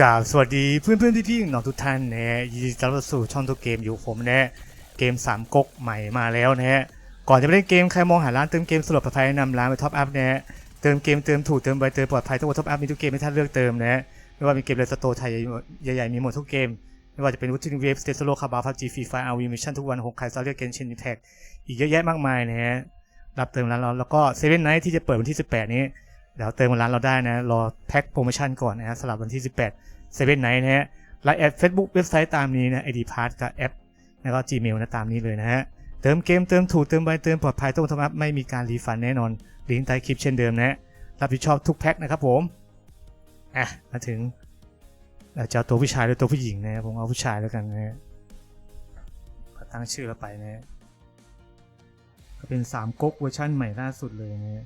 กาสวัสดีเพื่อนเพื่อนพี่พี่ๆน้องทุกท่านนะฮะยินดีต้อนรับสู่ช่องตัวเกมอยู่ผมนะฮะเกมสามก๊กใหม่มาแล้วนะฮะก่อนจะไปเล่นเกมใครมองหาร้านเติมเกมสลดปลอดภัยแนะนำร้านไปท็อปอัพนะฮะเติมเกมเติมถูกเติมไวเติมปลอดภัยทุกวันท็อปอัพมีทุกเกมให้ท่านเลือกเติมนะฮะไม่ว่าเป็นเกมเลสโตไทยใหญ่ๆมีหมดทุกเกมไม่ว่าจะเป็นวุฒิเวฟสเตสโลคาบาพับจีฟีไฟอาร์วีมิชชั่นทุกวันหกไคซาเรียเกนชินแท็กอีกเยอะแยะมากมายนะฮะรับเติมร้านเราแล้วก็เซเว่นไนท์ที่จะเปิดวันที่ 18 นี้ เดี๋ยวเติมร้านเราได้นะ รอแพ็คโปรโมชั่นก่อนนะฮะสำหรับวันที่ 18เซเว่นไนนะฮะไลน์แอดเฟซบุ๊กเว็บไซต์ตามนี้นะไอดีพาร์ทกับแอปแล้วก็ Gmail นะตามนี้เลยนะฮะ เติมเกมเติมถูกเติมไวเติมปลอดภัยต้องทำอัพไม่มีการรีฟันแน่นอนลิงก์ใต้คลิปเช่นเดิมนะฮะรับผิดชอบทุกแพ็คนะครับผมอะมาถึงเราจะตัวผู้ชายหรือตัวผู้หญิงนะผมเอาผู้ชายแล้วกันนะฮะตั้งชื่อแล้วไปนะฮะก็เป็นสามก๊กเวอร์ชั่นใหม่ล่าสุดเลยนะฮะ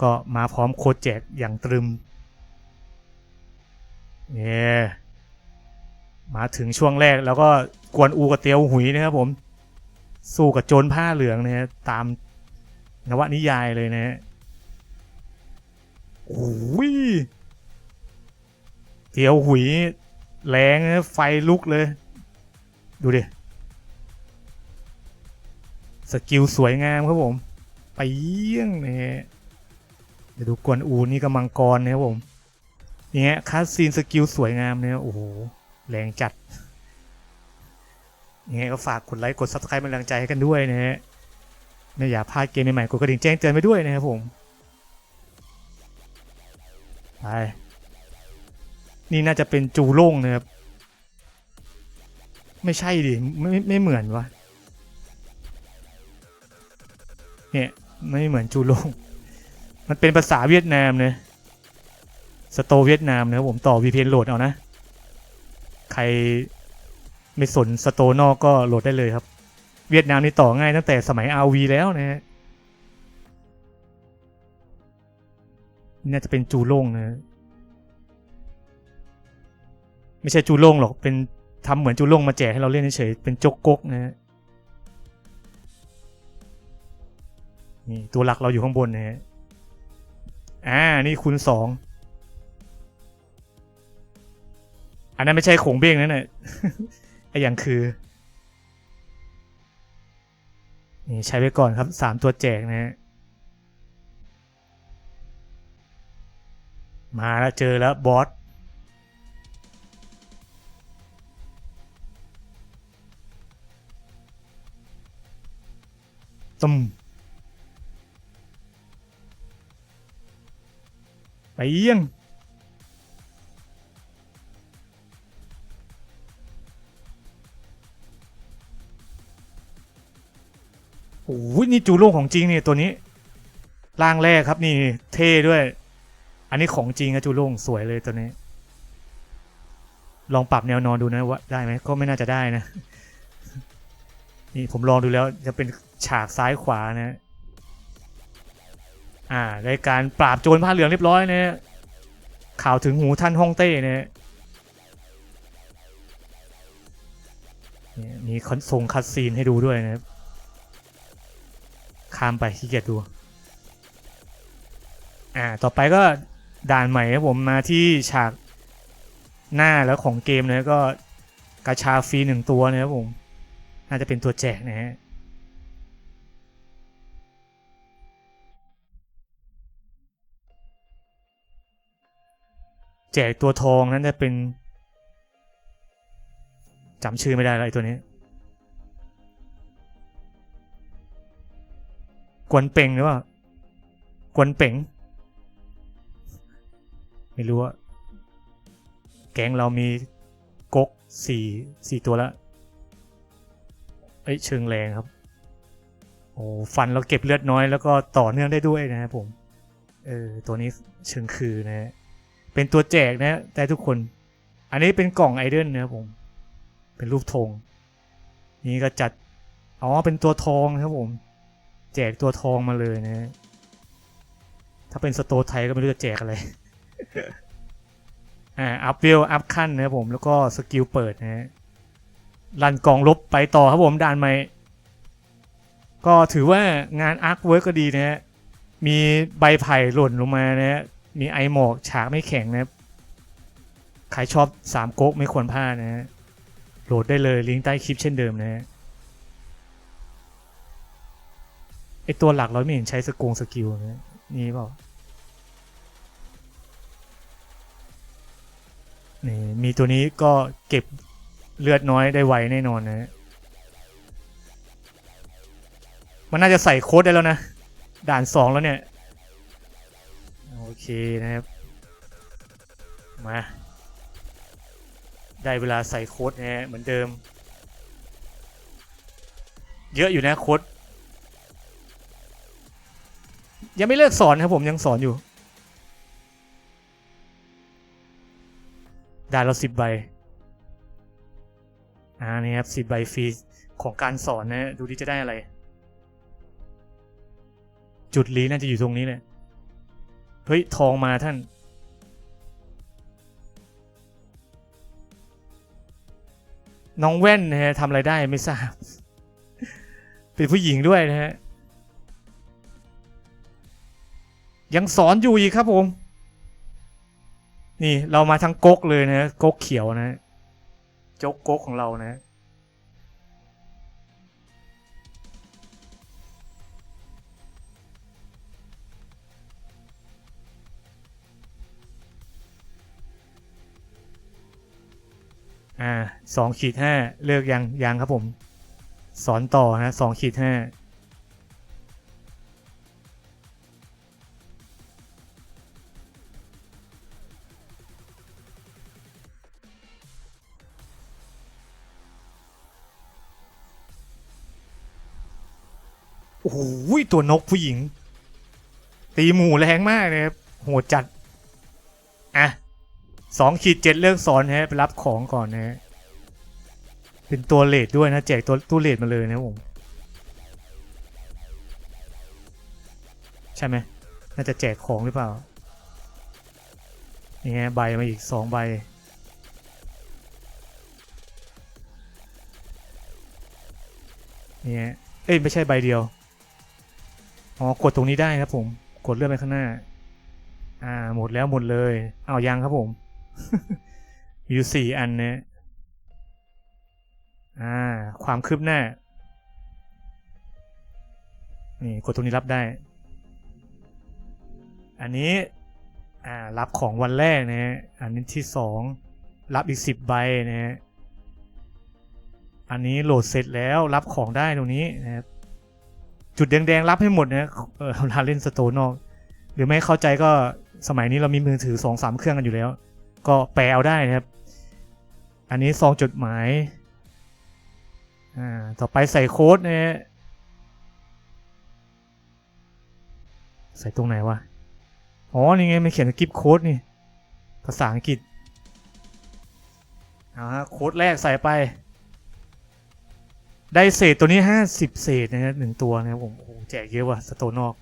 ก็มาพร้อมโคดแจกอย่างตรึมเนี่ยมาถึงช่วงแรกแล้วก็กวนอูกับเตียวหุยนะครับผม สู้กับโจรผ้าเหลืองนะฮะตามนวนิยายเลยนะฮะโอ้ยเตียวหุยแรงนะไฟลุกเลย ดูดิ สกิลสวยงามครับผม ไปเยี่ยงนะฮะ ดี๋ยวดูกวนอูนี่ก็มังกรนะครับผมนี่ฮะคัสซีนสกิลสวยงามเนี่ยโอ้โหแรงจัดยังไงก็ฝากกดไลค์กดซับสไครต์เป็นกำลังใจให้กันด้วยนะฮะไม่อยากพลาดเกมใหม่ๆกดกระดิ่งแจ้งเตือนไปด้วยนะครับผมไปนี่น่าจะเป็นจูโล่งนะครับ ไม่ใช่ดิไม่ไม่ไม่เหมือนวะเนี่ยไม่เหมือนจูโล่ง มันเป็นภาษาเวียดนามเนะสโตเวียดนามนะครับผมต่อ VPN โหลดเอานะ ใครไม่สนสโตนอกก็โหลดได้เลยครับ เวียดนามนี่ต่อง่ายตั้งแต่สมัย RV แล้วนะฮะนี่น่าจะเป็นจูโล่งนะไม่ใช่จูโล่งหรอกเป็นทำเหมือนจูโล่งมาแจกให้เราเล่นเฉยเป็นจกกกนะฮะนี่ตัวหลักเราอยู่ข้างบนนะฮะ อ่า นี่คูณสอง อันนั้นไม่ใช่โขงเบ้งนั่นแหละไออย่างคือ นี่ใช้ไว้ก่อนครับสามตัวแจกนะฮะ มาแล้วเจอแล้วบอสตุ่ม ไปเยี่ยงโอ้ยนี่จูโล่ของจริงนี่ตัวนี้ร่างแรกครับนี่เท่ด้วย อันนี้ของจริงอะจูโล่งสวยเลยตัวนี้ ลองปรับแนวนอนดูนะว่าได้ไหมก็ไม่น่าจะได้นะ นี่ผมลองดูแล้วจะเป็นฉากซ้ายขวานะ อ่าในการปราบโจรผ้าเหลืองเรียบร้อยนะฮะข่าวถึงหูท่านฮ่องเต้นะฮะเนี่ยมีคอนส่งคัดซีนให้ดูด้วยนะครับข้ามไปขี้เกียจดู อ่า ต่อไปก็ด่านใหม่ครับผมมาที่ฉากหน้าแล้วของเกมนะก็กาชาฟรีหนึ่งตัวนะครับผม น่าจะเป็นตัวแจกนะฮะ แจกตัวทองนั้นจะเป็นจำชื่อไม่ได้แล้วไอ้ตัวนี้ กวนเป่งหรือเปล่ากวนเป่ง ไม่รู้ว่าแก๊งเรามีก๊กสี่สี่ตัวแล้วเอ้ยเชิงแรงครับ โอ้ฟันเราเก็บเลือดน้อยแล้วก็ต่อเนื่องได้ด้วยนะครับผม เออ ตัวนี้เชิงคือนะฮะ เป็นตัวแจกนะแต่ทุกคน อันนี้เป็นกล่องไอเดนนะครับผม เป็นรูปธงนี่ก็จัดอ๋อเป็นตัวทองครับผม แจกตัวทองมาเลยนะ ถ้าเป็นสโตไทยก็ไม่รู้จะแจกอะไรอ่าอัพเวลอัพขั้นนะครับผมแล้วก็สกิลเปิดนะฮะรันกล่องลบไปต่อครับผมด่านใหม่ก็ถือว่างานอาร์คเวิร์กก็ดีนะฮะมีใบไผ่หล่นลงมานะฮะ มีไอหมอกฉากไม่แข็งนะใครชอบสามก๊กไม่ควรพลาดนะฮะโหลดได้เลยลิงก์ใต้คลิปเช่นเดิมนะฮะไอตัวหลักเราไม่เห็นใช้สกงสกิลนะนี่เปล่านี่มีตัวนี้ก็เก็บเลือดน้อยได้ไวแน่นอนนะ มันน่าจะใส่โค้ดได้แล้วนะ ด่านสองแล้วเนี่ย เคนะครับ มา ได้เวลาใส่โค้ดนะฮะเหมือนเดิม เยอะอยู่นะโค้ดยังไม่เลิกสอนครับผมยังสอนอยู่ด่านเราสิบใบอ่านี่ครับสิบใบฟรีของการสอนนะ ดูดิจะได้อะไร จุดลีน่าจะอยู่ตรงนี้เลย ฮ้ย ทองมาท่าน น้องแว่นนะฮะทำอะไรได้ไม่ทราบ เป็นผู้หญิงด้วยนะฮะ ยังสอนอยู่อีกครับผม นี่เรามาทั้งก๊กเลยนะก๊กเขียวนะ จกก๊กของเรานะ อ่าสองขีดห้าเลิกยังยังครับผม สอนต่อนะสองขีดห้าโอ้โหตัวนกผู้หญิง ตีหมูแรงมากนะครับโหดจัด อะ สองขีดเจ็ดเลิกสอนฮะไปรับของก่อนนะฮะเป็นตัวเลดด้วยนะ แจกตัวตู้เลดมาเลยนะผมใช่ไหมน่าจะแจกของหรือเปล่านี่ไงใบมาอีกสองใบนี่ไงเอ้ยไม่ใช่ใบเดียวอ๋อกดตรงนี้ได้ครับผม กดเลื่อนไปข้างหน้า อ่า หมดแล้วหมดเลย เอายังครับผม อยู่สี่อันเนี่ยอ่า ความคืบหน้า นี่กดตรงนี้รับได้ อันนี้อ่ารับของวันแรกนะฮะอันนี้ที่สองรับอีกสิบใบนะฮะอันนี้โหลดเสร็จแล้วรับของได้ตรงนี้นะครับจุดแดงๆรับให้หมดนะเออเวลาเล่นสโตนอก หรือไม่เข้าใจก็สมัยนี้เรามีมือถือสองสามเครื่องกันอยู่แล้ว ก็แปลเอาได้นะครับ อันนี้ซองจดหมายอ่าต่อไปใส่โค้ดนะฮะใส่ตรงไหนวะ อ๋อ นี่ไงมันเขียนกิฟโค้ดนี่ ภาษาอังกฤษเอาฮะโค้ดแรกใส่ไป ได้เศษตัวนี้ห้าสิบเศษนะฮะหนึ่งตัวนะครับผมโอ้โหแจกเยอะว่ะสโตนอก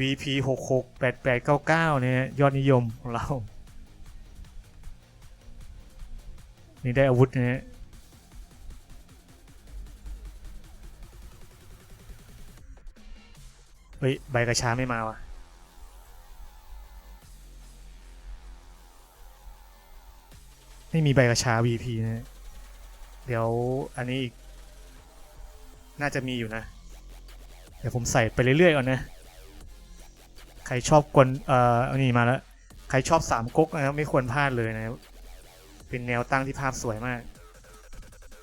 VP หกหกแปดแปดเก้าเก้าเนี่ยยอดนิยมของเรา นี่ได้อาวุธนะฮะเฮ้ย ใบกระชาไม่มาวะไม่มีใบกระชา VP นะ เดี๋ยวอันนี้อีก น่าจะมีอยู่นะ เดี๋ยวผมใส่ไปเรื่อยๆก่อนนะ ใครชอบกลเอ่อนนี้มาแล้ว ใครชอบสามก๊กนะครับไม่ควรพลาดเลยนะครับ เป็นแนวตั้งที่ภาพสวยมาก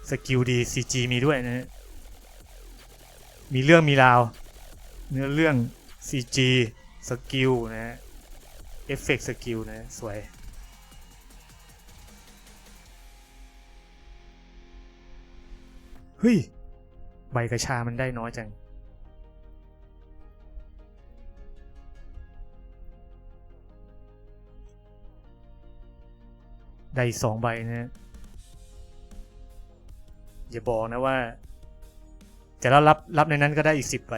สกิลดี CG มีด้วยนะมีเรื่องมีราว เนื้อเรื่อง CG สกิลนะฮะเอฟเฟกต์สกิลนะสวยเฮ้ย ใบกระชามันได้น้อยจัง ได้สองใบนะฮะอย่าบอกนะว่า แต่เรารับรับในนั้นก็ได้อีกสิบใบ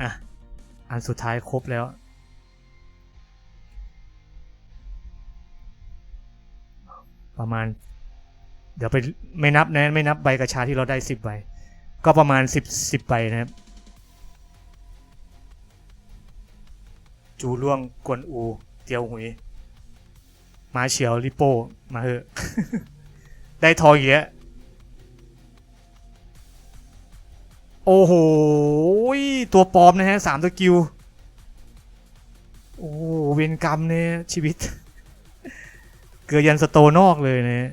อะ อันสุดท้ายครบแล้ว ประมาณ เดี๋ยวไปไม่นับนะ ไม่นับใบกระชาที่เราได้สิบใบ ก็ประมาณสิบสิบใบนะครับ จูล่วงกวนอูเตียวหุยมาเฉียวลิโป้มาเหอะ ได้ทองอีกแล้วโอ้โห ตัวปลอมนะฮะสามสกิล โอ้เวรกรรมเนี่ยชีวิต เกือยันสโตนอกเลยนะ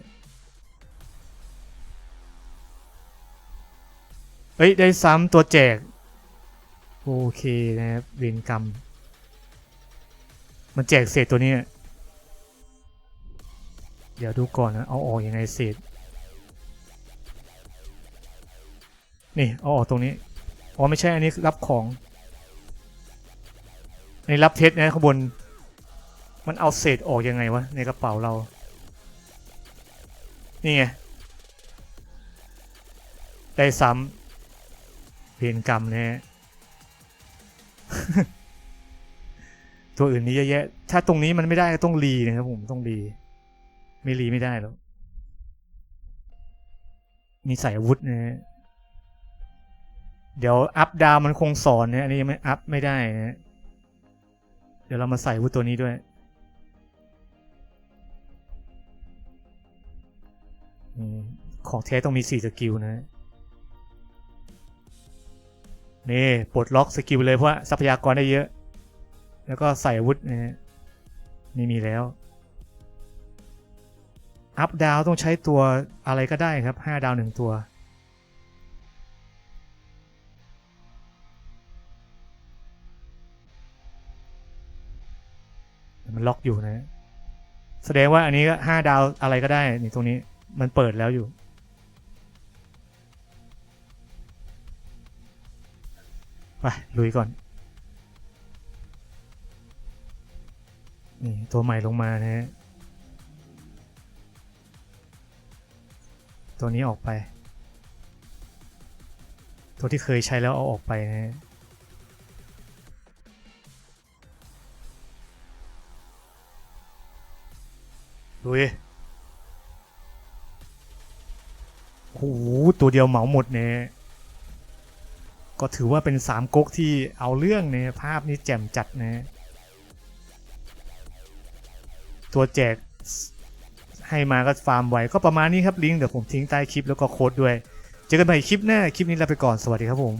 เอ้ย ได้ซ้ำตัวแจก โอเคนะครับเวรกรรม มันแจกเศษตัวนี้ เดี๋ยวดูก่อนนะ เอาออกยังไงเศษ นี่ เอาออกตรงนี้ อ๋อ ไม่ใช่ อันนี้รับของ อันนี้รับเท็จนะข้างบน มันเอาเศษออกยังไงวะ ในกระเป๋าเรา นี่ไง ได้ซ้ำเวรกรรมนะฮะ ตัวอื่นนี้เยอะแยะ ถ้าตรงนี้มันไม่ได้ก็ต้องรีนะครับผมต้องรี ไม่รีไม่ได้แล้ว มีใส่อาวุธนะฮะเดี๋ยวอัพดาวมันคงสอนนะอันนี้ยังไม่อัพไม่ได้นะเดี๋ยวเรามาใส่วุธตัวนี้ด้วยอของแท้ต้องมีสี่สกิลนะ นี่ปลดล็อกสกิลเลยเพราะว่าทรัพยากรได้เยอะ แล้วก็ใส่อาวุธนะฮะไม่มีแล้วอัพดาวต้องใช้ตัวอะไรก็ได้ครับห้าดาวหนึ่งตัว มันล็อกอยู่นะ แสดงว่าอันนี้ก็ห้าดาวอะไรก็ได้นี่ตรงนี้มันเปิดแล้วอยู่ ไปลุยก่อน นี่ตัวใหม่ลงมานะฮะ ตัวนี้ออกไป ตัวที่เคยใช้แล้วเอาออกไปนะฮะลุยโอ้โหตัวเดียวเหมาหมดเนี่ย ก็ถือว่าเป็นสามก๊กที่เอาเรื่องเนี่ยภาพนี้แจ่มจัดนะ ตัวแจกให้มาก็ฟาร์มไว้ก็ประมาณนี้ครับลิงก์เดี๋ยวผมทิ้งใต้คลิปแล้วก็โค้ดด้วย เจอกันใหม่คลิปหน้าคลิปนี้ลาไปก่อนสวัสดีครับผม